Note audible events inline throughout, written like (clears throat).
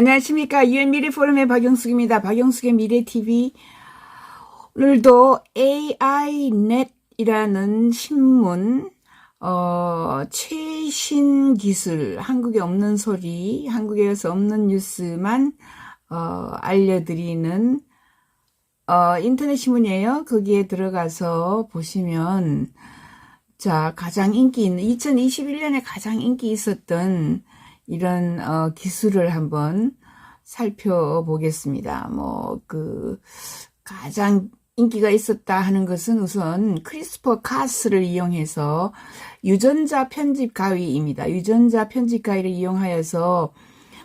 안녕하십니까. 유엔 미래 포럼의 박영숙입니다. 박영숙의 미래 TV. 오늘도 AI넷이라는 신문, 어, 최신 기술, 한국에 없는 소리, 한국에서 없는 뉴스만, 어, 알려드리는, 어, 인터넷 신문이에요. 거기에 들어가서 보시면, 자, 가장 인기 있는, 2021년에 가장 인기 있었던 이런, 어, 기술을 한번 살펴보겠습니다. 뭐, 그, 가장 인기가 있었다 하는 것은 우선 크리스퍼 카스를 이용해서 유전자 편집 가위입니다. 유전자 편집 가위를 이용하여서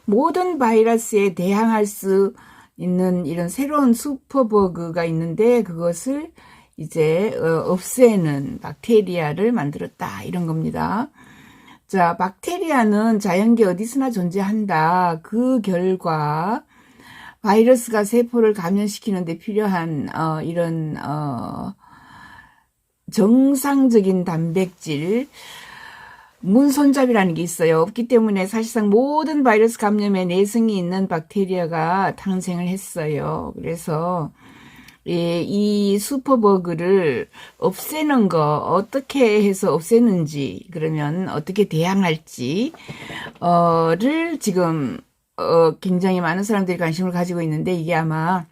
모든 바이러스에 대항할 수 있는 이런 새로운 슈퍼버그가 있는데 그것을 이제 어, 없애는 박테리아를 만들었다 이런 겁니다. 자, 박테리아는 자연계 어디서나 존재한다. 그 결과 바이러스가 세포를 감염시키는데 필요한 어, 이런 어, 정상적인 단백질 문손잡이라는 게 있어요. 없기 때문에 사실상 모든 바이러스 감염에 내성이 있는 박테리아가 탄생을 했어요. 그래서 예, 이 슈퍼버그를 없애는 거 어떻게 해서 없애는지 그러면 어떻게 대항할지 어를 지금 어 굉장히 많은 사람들이 관심을 가지고 있는데 이게 아마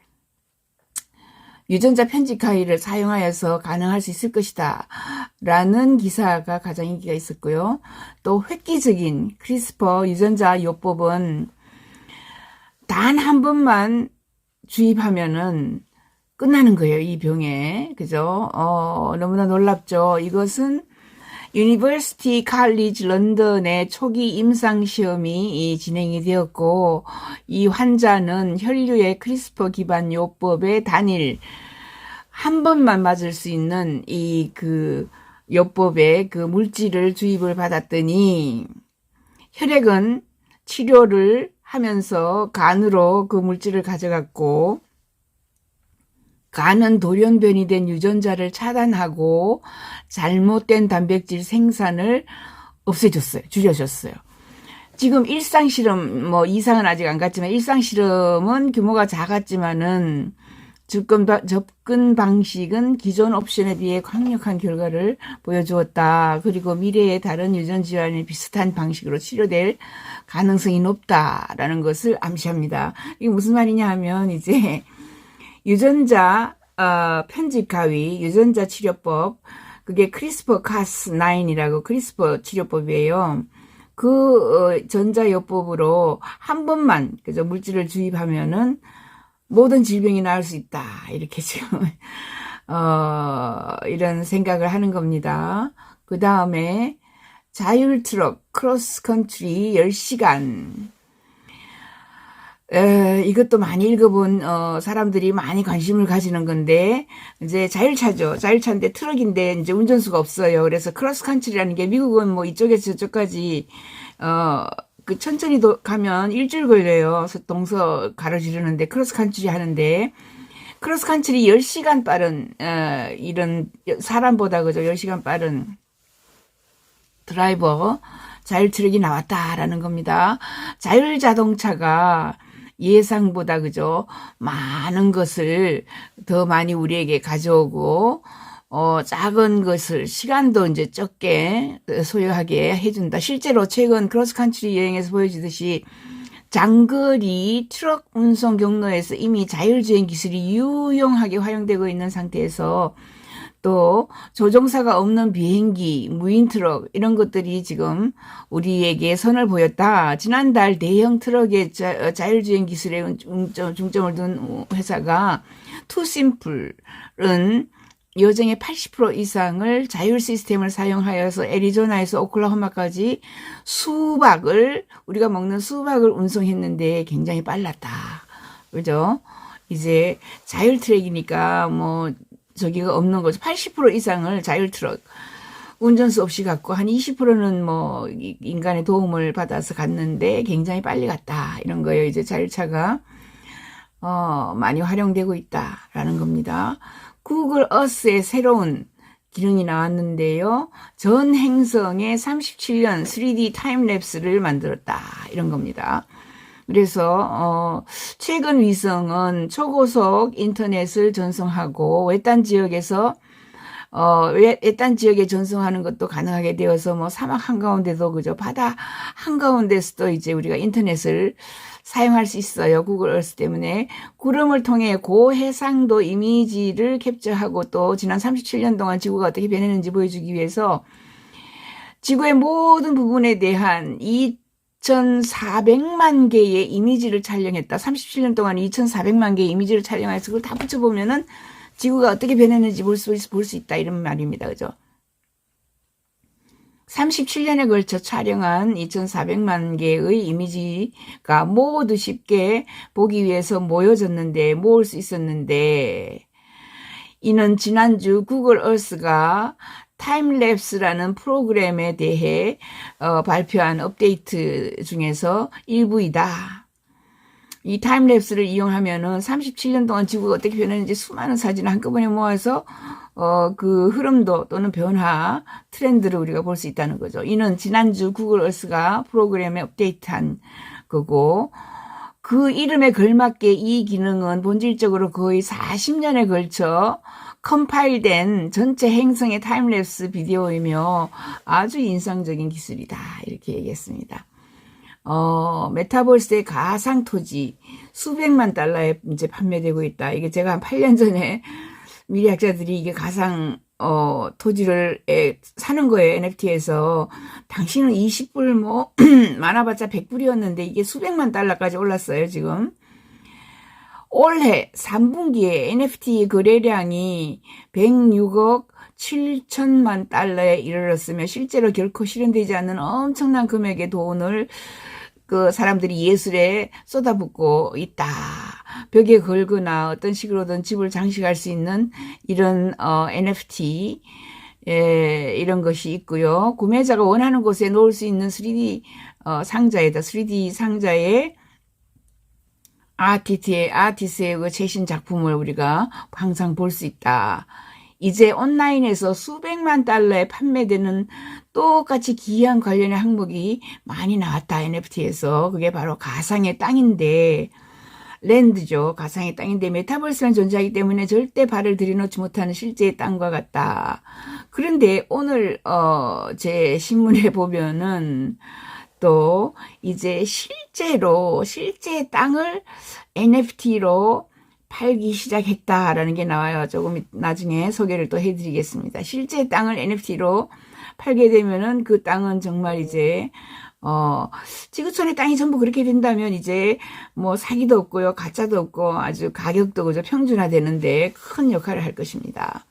유전자 편집 가위를 사용하여서 가능할 수 있을 것이다. 라는 기사가 가장 인기가 있었고요. 또 획기적인 크리스퍼 유전자 요법은 단 한 번만 주입하면은 끝나는 거예요, 이 병에. 그죠? 어, 너무나 놀랍죠? 이것은 유니버시티 칼리지 런던의 초기 임상 시험이 진행이 되었고 이 환자는 혈류의 크리스퍼 기반 요법의 단일 한 번만 맞을 수 있는 이 그 요법의 그 물질을 주입을 받았더니 혈액은 치료를 하면서 간으로 그 물질을 가져갔고 간은 돌연변이 된 유전자를 차단하고 잘못된 단백질 생산을 없애줬어요. 줄여줬어요. 지금 일상 실험 뭐 이상은 아직 안 갔지만 일상 실험은 규모가 작았지만은 접근, 접근 방식은 기존 옵션에 비해 강력한 결과를 보여주었다. 그리고 미래의 다른 유전 질환이 비슷한 방식으로 치료될 가능성이 높다라는 것을 암시합니다. 이게 무슨 말이냐 하면 이제 유전자 어, 편집 가위 유전자 치료법 그게 크리스퍼 카스 9이라고 크리스퍼 치료법이에요. 그 어, 전자요법으로 한 번만 그죠 물질을 주입하면은 모든 질병이 나을 수 있다 이렇게 (laughs) 지금 어, 이런 생각을 하는 겁니다. 그 다음에 자율 트럭 크로스 컨트리 10시간 에, 이것도 많이 읽어본 어, 사람들이 많이 관심을 가지는 건데 이제 자율차죠. 자율차인데 트럭인데 이제 운전수가 없어요. 그래서 크로스 컨트리라는 게 미국은 뭐 이쪽에서 저쪽까지 어, 그 천천히 도, 가면 일주일 걸려요. 동서 가로지르는데 크로스 컨트리 하는데 크로스 컨트리 10시간 빠른 어, 이런 사람보다 그죠? 10시간 빠른 드라이버 자율 트럭이 나왔다라는 겁니다. 자율 자동차가 예상보다 그죠? 많은 것을 더 많이 우리에게 가져오고 어, 작은 것을 시간도 이제 적게 소요하게 해준다. 실제로 최근 크로스컨트리 여행에서 보여주듯이 장거리 트럭 운송 경로에서 이미 자율주행 기술이 유용하게 활용되고 있는 상태에서 또 조종사가 없는 비행기, 무인 트럭 이런 것들이 지금 우리에게 선을 보였다. 지난달 대형 트럭의 자, 자율주행 기술에 중점을 둔 회사가 투심플은 여정의 80% 이상을 자율 시스템을 사용하여서 애리조나에서 오클라호마까지 수박을 우리가 먹는 수박을 운송했는데 굉장히 빨랐다. 그죠? 이제 자율 트랙이니까 뭐 저기가 없는 거죠. 80% 이상을 자율 트럭 운전수 없이 갔고 한 20%는 뭐 인간의 도움을 받아서 갔는데 굉장히 빨리 갔다 이런 거예요. 이제 자율차가 어 많이 활용되고 있다라는 겁니다. 구글 어스의 새로운 기능이 나왔는데요. 전 행성의 37년 3D 타임랩스를 만들었다 이런 겁니다. 그래서 어 최근 위성은 초고속 인터넷을 전송하고 외딴 지역에서 어, 외- 외딴 지역에 전송하는 것도 가능하게 되어서 뭐 사막 한가운데도 그죠. 바다 한가운데서도 이제 우리가 인터넷을 사용할 수 있어요. 구글 얼스 때문에. 구름을 통해 고해상도 이미지를 캡처하고 또 지난 37년 동안 지구가 어떻게 변했는지 보여주기 위해서 지구의 모든 부분에 대한 2,400만 개의 이미지를 촬영했다. 37년 동안 2,400만 개의 이미지를 촬영해서 그걸 다 붙여보면은 지구가 어떻게 변했는지 볼 수, 볼 수 있다. 이런 말입니다. 그죠? 37년에 걸쳐 촬영한 2,400만 개의 이미지가 모두 쉽게 보기 위해서 모여졌는데, 모을 수 있었는데, 이는 지난주 구글 얼스가 타임랩스라는 프로그램에 대해 어, 발표한 업데이트 중에서 일부이다. 이 타임랩스를 이용하면은 37년 동안 지구가 어떻게 변했는지 수많은 사진을 한꺼번에 모아서 어, 그 흐름도 또는 변화 트렌드를 우리가 볼 수 있다는 거죠. 이는 지난주 구글 얼스가 프로그램에 업데이트한 거고 그 이름에 걸맞게 이 기능은 본질적으로 거의 40년에 걸쳐 컴파일된 전체 행성의 타임랩스 비디오이며 아주 인상적인 기술이다. 이렇게 얘기했습니다. 어, 메타버스의 가상 토지 수백만 달러에 이제 판매되고 있다. 이게 제가 한 8년 전에 미래학자들이 이게 가상 어, 토지를 에, 사는 거예요. NFT에서. 당신은 20불 뭐 (clears throat) 많아봤자 100불이었는데 이게 수백만 달러까지 올랐어요, 지금. 올해 3분기에 NFT 거래량이 106억 7천만 달러에 이르렀으며 실제로 결코 실현되지 않는 엄청난 금액의 돈을 그 사람들이 예술에 쏟아붓고 있다. 벽에 걸거나 어떤 식으로든 집을 장식할 수 있는 이런 어, NFT 예, 이런 것이 있고요. 구매자가 원하는 곳에 놓을 수 있는 3D 어, 상자에다 3D 상자에 아티스트의 아티스트의 그 최신 작품을 우리가 항상 볼 수 있다. 이제 온라인에서 수백만 달러에 판매되는 똑같이 기이한 관련의 항목이 많이 나왔다. NFT에서 그게 바로 가상의 땅인데 랜드죠. 가상의 땅인데 메타버스는 존재하기 때문에 절대 발을 들여놓지 못하는 실제의 땅과 같다. 그런데 오늘 어, 제 신문에 (laughs) 보면은 또 이제 실제로 실제 땅을 NFT로 팔기 시작했다라는 게 나와요. 조금 나중에 소개를 또 해드리겠습니다. 실제 땅을 NFT로 팔게 되면은 그 땅은 정말 이제 어, 지구촌의 땅이 전부 그렇게 된다면 이제 뭐 사기도 없고요. 가짜도 없고 아주 가격도 그저 평준화되는데 큰 역할을 할 것입니다.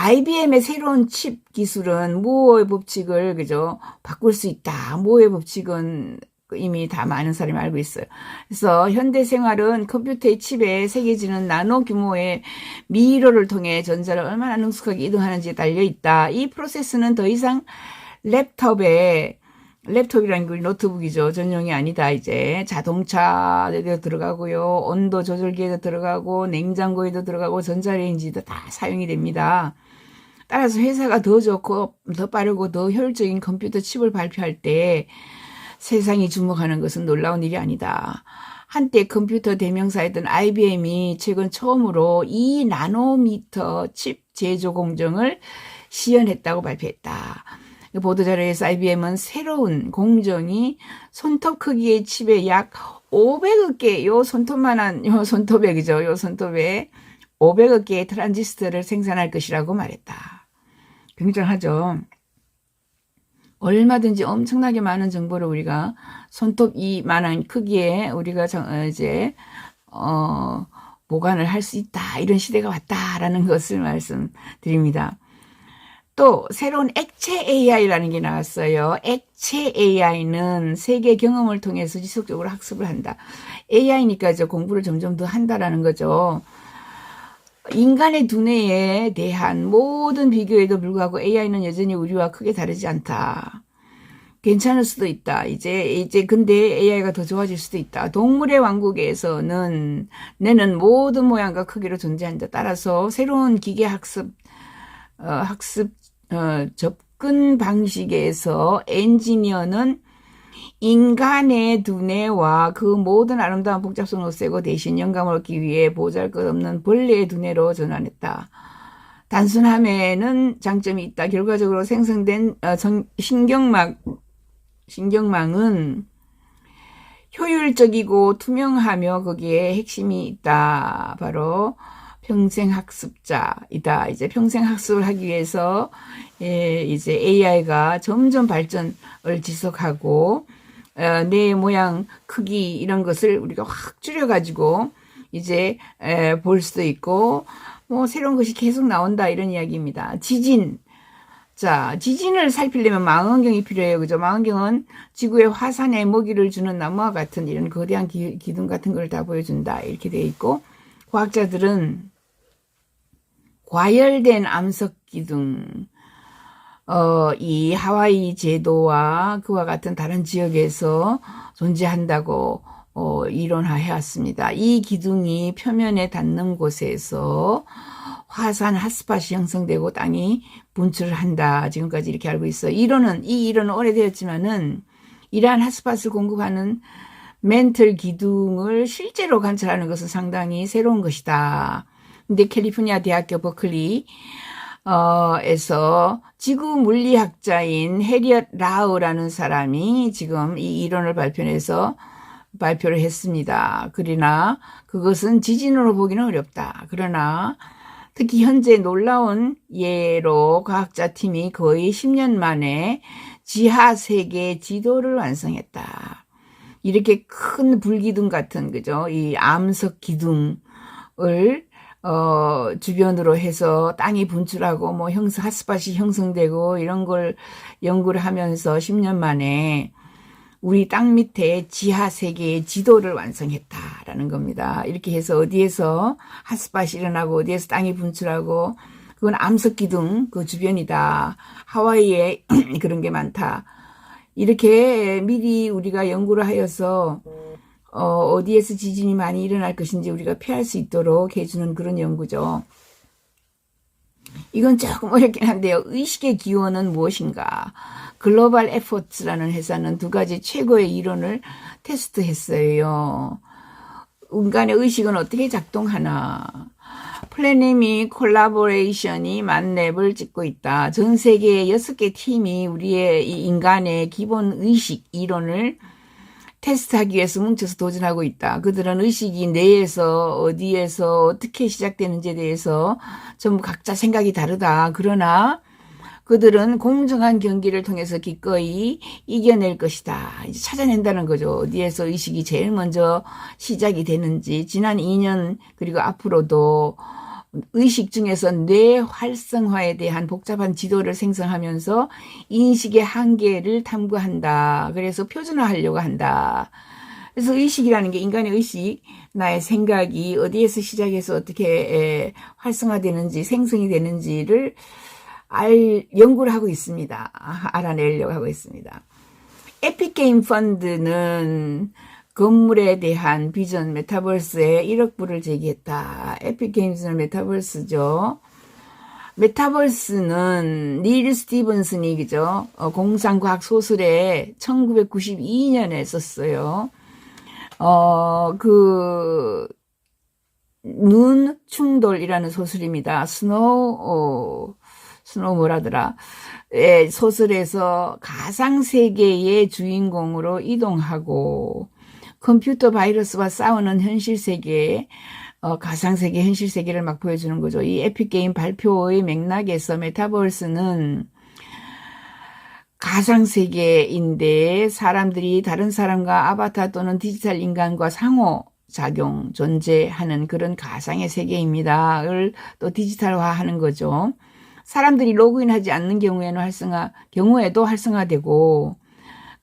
IBM의 새로운 칩 기술은 모어의 법칙을 그죠 바꿀 수 있다. 모어의 법칙은 이미 다 많은 사람이 알고 있어요. 그래서 현대 생활은 컴퓨터의 칩에 새겨지는 나노 규모의 미로를 통해 전자를 얼마나 능숙하게 이동하는지에 달려 있다. 이 프로세스는 더 이상 랩톱에 랩톱이라는 게 노트북이죠. 전용이 아니다, 이제. 자동차에도 들어가고요. 온도 조절기에도 들어가고, 냉장고에도 들어가고, 전자레인지도 다 사용이 됩니다. 따라서 회사가 더 좋고, 더 빠르고, 더 효율적인 컴퓨터 칩을 발표할 때 세상이 주목하는 것은 놀라운 일이 아니다. 한때 컴퓨터 대명사였던 IBM이 최근 처음으로 2 나노미터 칩 제조 공정을 시연했다고 발표했다. 보도자료에서 IBM은 새로운 공정이 손톱 크기의 칩에 약 500억 개, 요 손톱만한, 요 손톱에, 그죠? 요 손톱에 500억 개의 트란지스터를 생산할 것이라고 말했다. 굉장하죠. 얼마든지 엄청나게 많은 정보를 우리가 손톱 이만한 크기에 우리가 정, 이제, 어, 보관을 할 수 있다. 이런 시대가 왔다라는 것을 말씀드립니다. 또 새로운 액체 AI라는 게 나왔어요. 액체 AI는 세계 경험을 통해서 지속적으로 학습을 한다. AI니까 저 공부를 점점 더 한다라는 거죠. 인간의 두뇌에 대한 모든 비교에도 불구하고 AI는 여전히 우리와 크게 다르지 않다. 괜찮을 수도 있다. 이제, 이제, 근데 AI가 더 좋아질 수도 있다. 동물의 왕국에서는 내는 모든 모양과 크기로 존재한다. 따라서 새로운 기계 학습, 어, 학습, 어, 접근 방식에서 엔지니어는 인간의 두뇌와 그 모든 아름다운 복잡성을 없애고 대신 영감을 얻기 위해 보잘것없는 벌레의 두뇌로 전환했다. 단순함에는 장점이 있다. 결과적으로 생성된 어, 정- 신경막 신경망은 효율적이고 투명하며 거기에 핵심이 있다. 바로 평생 학습자이다. 이제 평생 학습을 하기 위해서 예, 이제 AI가 점점 발전을 지속하고 어, 뇌 모양, 크기 이런 것을 우리가 확 줄여가지고 이제 에, 볼 수도 있고 뭐 새로운 것이 계속 나온다 이런 이야기입니다. 지진 자, 지진을 살피려면 망원경이 필요해요. 그죠? 망원경은 지구의 화산에 먹이를 주는 나무와 같은 이런 거대한 기, 기둥 같은 걸 다 보여준다. 이렇게 되어 있고, 과학자들은 과열된 암석 기둥, 어, 이 하와이 제도와 그와 같은 다른 지역에서 존재한다고 어, 이론화해 왔습니다. 이 기둥이 표면에 닿는 곳에서 화산 핫스팟이 형성되고 땅이 분출을 한다. 지금까지 이렇게 알고 있어. 이론은 이 이론은 오래되었지만은 이러한 핫스팟을 공급하는 멘틀 기둥을 실제로 관찰하는 것은 상당히 새로운 것이다. 근데 캘리포니아 대학교 버클리 어, 에서 지구 물리학자인 해리엇 라우라는 사람이 지금 이 이론을 발표해서 발표를 했습니다. 그러나 그것은 지진으로 보기는 어렵다. 그러나 특히 현재 놀라운 예로 과학자 팀이 거의 10년 만에 지하 세계 지도를 완성했다. 이렇게 큰 불기둥 같은 그죠? 이 암석 기둥을 어, 주변으로 해서 땅이 분출하고 뭐 형성 핫스팟이 형성되고 이런 걸 연구를 하면서 10년 만에 우리 땅 밑에 지하 세계의 지도를 완성했다라는 겁니다. 이렇게 해서 어디에서 핫스팟이 일어나고 어디에서 땅이 분출하고 그건 암석 기둥 그 주변이다. 하와이에 (clears throat) 그런 게 많다. 이렇게 미리 우리가 연구를 하여서 어, 어디에서 지진이 많이 일어날 것인지 우리가 피할 수 있도록 해주는 그런 연구죠. 이건 조금 (laughs) 어렵긴 한데요. 의식의 기원은 무엇인가? 글로벌 에포츠라는 회사는 두 가지 최고의 이론을 테스트했어요. 인간의 의식은 어떻게 작동하나? 플래닛이 콜라보레이션이 만렙을 찍고 있다. 전 세계 여섯 개 팀이 우리의 이 인간의 기본 의식 이론을 테스트하기 위해서 뭉쳐서 도전하고 있다. 그들은 의식이 뇌에서 어디에서 어떻게 시작되는지에 대해서 전부 각자 생각이 다르다. 그러나 그들은 공정한 경기를 통해서 기꺼이 이겨낼 것이다. 이제 찾아낸다는 거죠. 어디에서 의식이 제일 먼저 시작이 되는지 지난 2년 그리고 앞으로도 의식 중에서 뇌 활성화에 대한 복잡한 지도를 생성하면서 인식의 한계를 탐구한다. 그래서 표준화하려고 한다. 그래서 의식이라는 게 인간의 의식, 나의 생각이 어디에서 시작해서 어떻게 활성화되는지 생성이 되는지를 알 연구를 하고 있습니다. 알아내려고 하고 있습니다. 에픽게임 펀드는 건물에 대한 비전 메타버스에 1억 불을 제기했다. 에픽게임즈는 메타버스죠. 메타버스는 닐 스티븐슨이 그죠? 어, 공상과학 소설에 1992년에 썼어요. 어, 그, 눈 충돌이라는 소설입니다. 스노우, 어, 스노우 뭐라더라. 예, 소설에서 가상세계의 주인공으로 이동하고, 컴퓨터 바이러스와 싸우는 현실 세계에 어, 가상세계, 현실 세계를 막 보여주는 거죠. 이 에픽게임 발표의 맥락에서 메타버스는 가상세계인데 사람들이 다른 사람과 아바타 또는 디지털 인간과 상호작용, 존재하는 그런 가상의 세계입니다.를 또 디지털화 하는 거죠. 사람들이 로그인하지 않는 경우에는 활성화, 경우에도 활성화되고,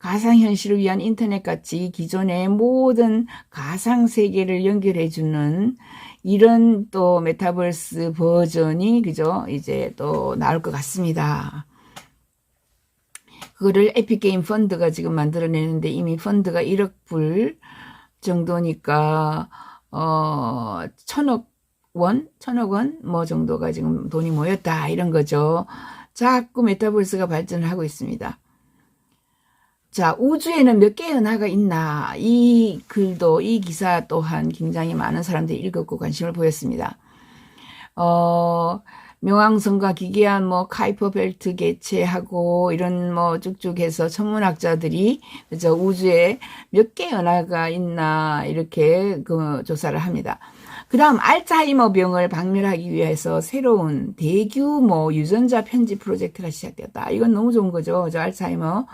가상현실을 위한 인터넷 같이 기존의 모든 가상세계를 연결해주는 이런 또 메타버스 버전이, 그죠? 이제 또 나올 것 같습니다. 그거를 에픽게임 펀드가 지금 만들어내는데 이미 펀드가 1억 불 정도니까, 어, 천억 원? 천억 원? 뭐 정도가 지금 돈이 모였다. 이런 거죠. 자꾸 메타버스가 발전을 하고 있습니다. 자, 우주에는 몇 개의 은하가 있나? 이 글도, 이 기사 또한 굉장히 많은 사람들이 읽었고 관심을 보였습니다. 어, 명왕성과 기괴한 뭐 카이퍼 벨트 개체하고 이런 뭐 쭉쭉 해서 천문학자들이 그저 우주에 몇 개의 은하가 있나 이렇게 그 조사를 합니다. 그 다음 알츠하이머 병을 박멸하기 위해서 새로운 대규모 유전자 편집 프로젝트가 시작되었다. 이건 너무 좋은 거죠. 저 알츠하이머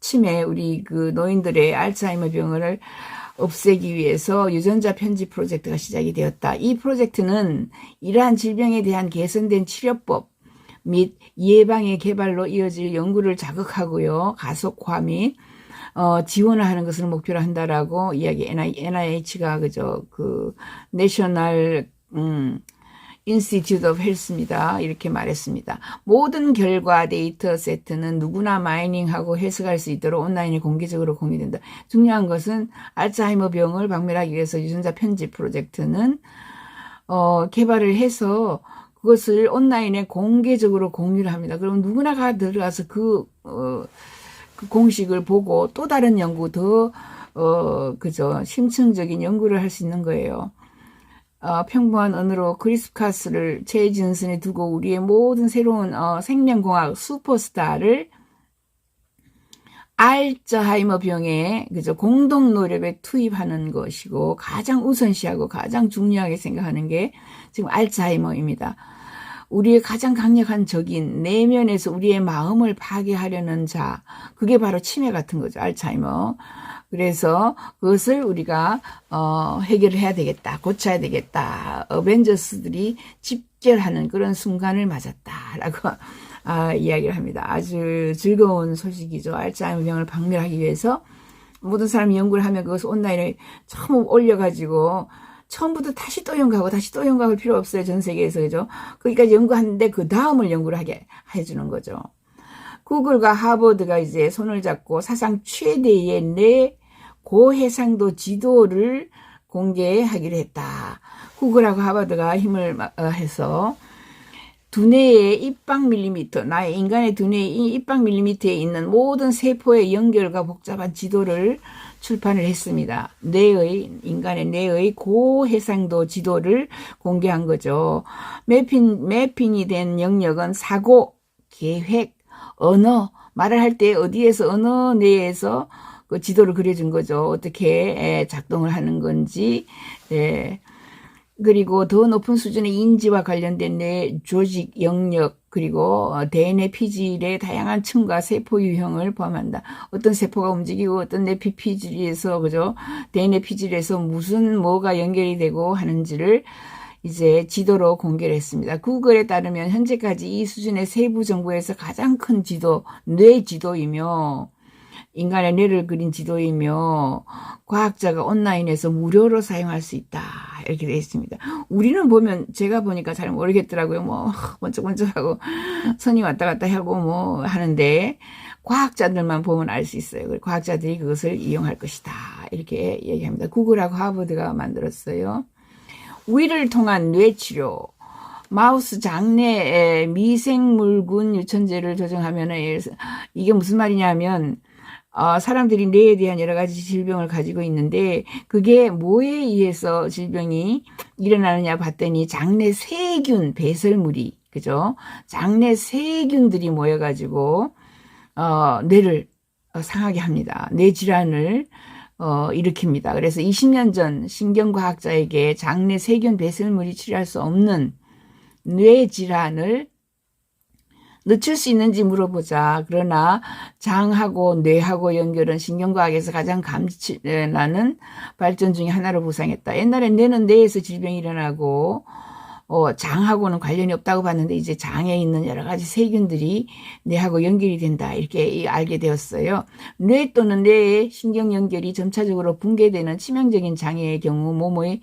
치매 우리 그 노인들의 알츠하이머 병을 없애기 위해서 유전자 편집 프로젝트가 시작이 되었다. 이 프로젝트는 이러한 질병에 대한 개선된 치료법 및 예방의 개발로 이어질 연구를 자극하고요. 가속화 및 어, 지원을 하는 것을 목표로 한다라고 이야기 NIH가 그저 그 내셔널 음 인스티튜트 오브 헬스입니다. 이렇게 말했습니다. 모든 결과 데이터 세트는 누구나 마이닝하고 해석할 수 있도록 온라인에 공개적으로 공유된다. 중요한 것은 알츠하이머 병을 박멸하기 위해서 유전자 편집 프로젝트는 어, 개발을 해서 그것을 온라인에 공개적으로 공유를 합니다. 그럼 누구나 가 들어가서 그, 어, 그 공식을 보고 또 다른 연구 더, 어, 그저 심층적인 연구를 할 수 있는 거예요. 어, 평범한 언어로 크리스카스를 최진선에 두고 우리의 모든 새로운 어, 생명공학 슈퍼스타를 알츠하이머 병에 그저 공동 노력에 투입하는 것이고 가장 우선시하고 가장 중요하게 생각하는 게 지금 알츠하이머입니다. 우리의 가장 강력한 적인 내면에서 우리의 마음을 파괴하려는 자, 그게 바로 치매 같은 거죠. 알츠하이머. 그래서 그것을 우리가 어, 해결해야 되겠다, 고쳐야 되겠다. 어벤져스들이 집결하는 그런 순간을 맞았다라고 아, 이야기를 합니다. 아주 즐거운 소식이죠. 알츠하이머 병을 박멸하기 위해서 모든 사람이 연구를 하면 그것을 온라인에 처음 올려가지고 처음부터 다시 또 연구하고 다시 또 연구할 필요 없어요. 전 세계에서 그죠? 거기까지 연구하는데 그 다음을 연구를 하게 해주는 거죠. 구글과 하버드가 이제 손을 잡고 사상 최대의 내 고해상도 지도를 공개하기로 했다. 구글하고 하버드가 힘을 어, 해서 두뇌의 입방 밀리미터, 나의 인간의 두뇌의 입방 밀리미터에 있는 모든 세포의 연결과 복잡한 지도를 출판을 했습니다. 뇌의, 인간의 뇌의 고해상도 지도를 공개한 거죠. 매핑, 매핑이 된 영역은 사고, 계획, 언어, 말을 할 때 어디에서, 어느 뇌에서 그 지도를 그려준 거죠. 어떻게 작동을 하는 건지. 예. 그리고 더 높은 수준의 인지와 관련된 내 조직 영역 그리고 DNA 피질의 다양한 층과 세포 유형을 포함한다. 어떤 세포가 움직이고 어떤 내피 피질에서 그죠? DNA 피질에서 무슨 뭐가 연결이 되고 하는지를 이제 지도로 공개를 했습니다. 구글에 따르면 현재까지 이 수준의 세부 정보에서 가장 큰 지도, 뇌 지도이며 인간의 뇌를 그린 지도이며 과학자가 온라인에서 무료로 사용할 수 있다 이렇게 되어 있습니다. 우리는 보면 제가 보니까 잘 모르겠더라고요. 뭐 (laughs) 번쩍번쩍하고 선이 왔다 갔다 하고 뭐 하는데 과학자들만 보면 알 수 있어요. 과학자들이 그것을 이용할 것이다 이렇게 얘기합니다. 구글하고 하버드가 만들었어요. 위를 통한 뇌치료 마우스 장내 미생물군 유천제를 조정하면 이게 무슨 말이냐면 어, 사람들이 뇌에 대한 여러 가지 질병을 가지고 있는데 그게 뭐에 의해서 질병이 일어나느냐 봤더니 장내 세균 배설물이 그죠? 장내 세균들이 모여가지고 어, 뇌를 상하게 합니다. 뇌 질환을 어, 일으킵니다. 그래서 20년 전 신경과학자에게 장내 세균 배설물이 치료할 수 없는 뇌 질환을 늦출 수 있는지 물어보자. 그러나 장하고 뇌하고 연결은 신경과학에서 가장 감지나는 발전 중의 하나로 부상했다. 옛날엔 뇌는 뇌에서 질병이 일어나고 어, 장하고는 관련이 없다고 봤는데 이제 장에 있는 여러 가지 세균들이 뇌하고 연결이 된다 이렇게 알게 되었어요. 뇌 또는 뇌의 신경 연결이 점차적으로 붕괴되는 치명적인 장애의 경우 몸의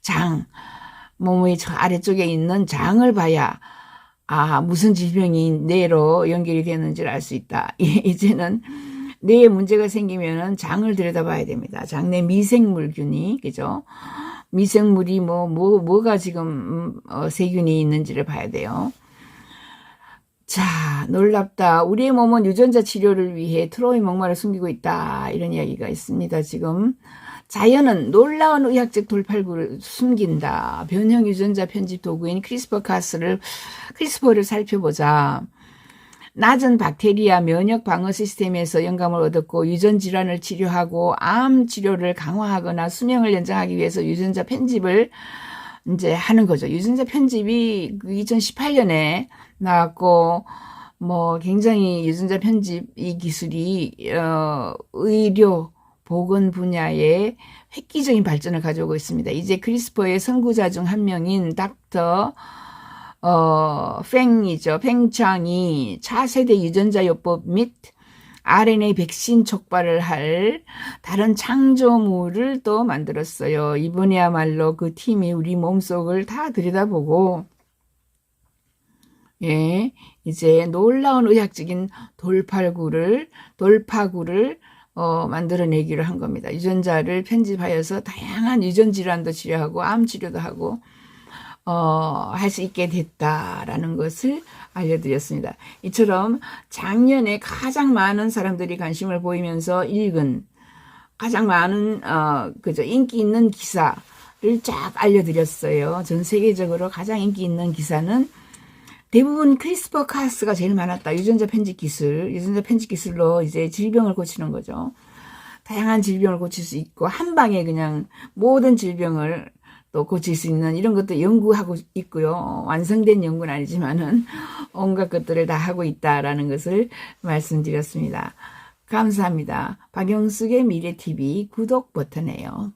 장, 몸의 저 아래쪽에 있는 장을 봐야 아, 무슨 질병이 뇌로 연결이 되는지를 알 수 있다. (laughs) 이제는 뇌에 문제가 생기면은 장을 들여다봐야 됩니다. 장내 미생물균이, 그죠? 미생물이 뭐, 뭐, 뭐가 지금, 음, 어, 세균이 있는지를 봐야 돼요. 자, 놀랍다. 우리의 몸은 유전자 치료를 위해 트로이 목마를 숨기고 있다. 이런 이야기가 있습니다, 지금. 자연은 놀라운 의학적 돌팔구를 숨긴다. 변형 유전자 편집 도구인 크리스퍼 카스를, 크리스퍼를 살펴보자. 낮은 박테리아 면역 방어 시스템에서 영감을 얻었고 유전 질환을 치료하고 암 치료를 강화하거나 수명을 연장하기 위해서 유전자 편집을 이제 하는 거죠. 유전자 편집이 2018년에 나왔고 뭐 굉장히 유전자 편집 이 기술이 어 의료 보건 분야에 획기적인 발전을 가져오고 있습니다. 이제 크리스퍼의 선구자 중 한 명인 닥터 어, 팽이죠. 팽창이 차세대 유전자 요법 및 RNA 백신 촉발을 할 다른 창조물을 또 만들었어요. 이번에야말로 그 팀이 우리 몸속을 다 들여다보고, 예, 이제 놀라운 의학적인 돌팔구를, 돌파구를 어, 만들어내기로 한 겁니다. 유전자를 편집하여서 다양한 유전 질환도 치료하고 암 치료도 하고 어, 할 수 있게 됐다라는 것을 알려드렸습니다. 이처럼 작년에 가장 많은 사람들이 관심을 보이면서 읽은 가장 많은 어, 그죠 인기 있는 기사를 쫙 알려드렸어요. 전 세계적으로 가장 인기 있는 기사는 대부분 크리스퍼 카스가 제일 많았다. 유전자 편집 기술, 유전자 편집 기술로 이제 질병을 고치는 거죠. 다양한 질병을 고칠 수 있고 한 방에 그냥 모든 질병을 또 고칠 수 있는 이런 것도 연구하고 있고요. 완성된 연구는 아니지만은 (laughs) 온갖 것들을 다 하고 있다라는 것을 말씀드렸습니다. 감사합니다. 박영숙의 미래TV 구독 버튼에요.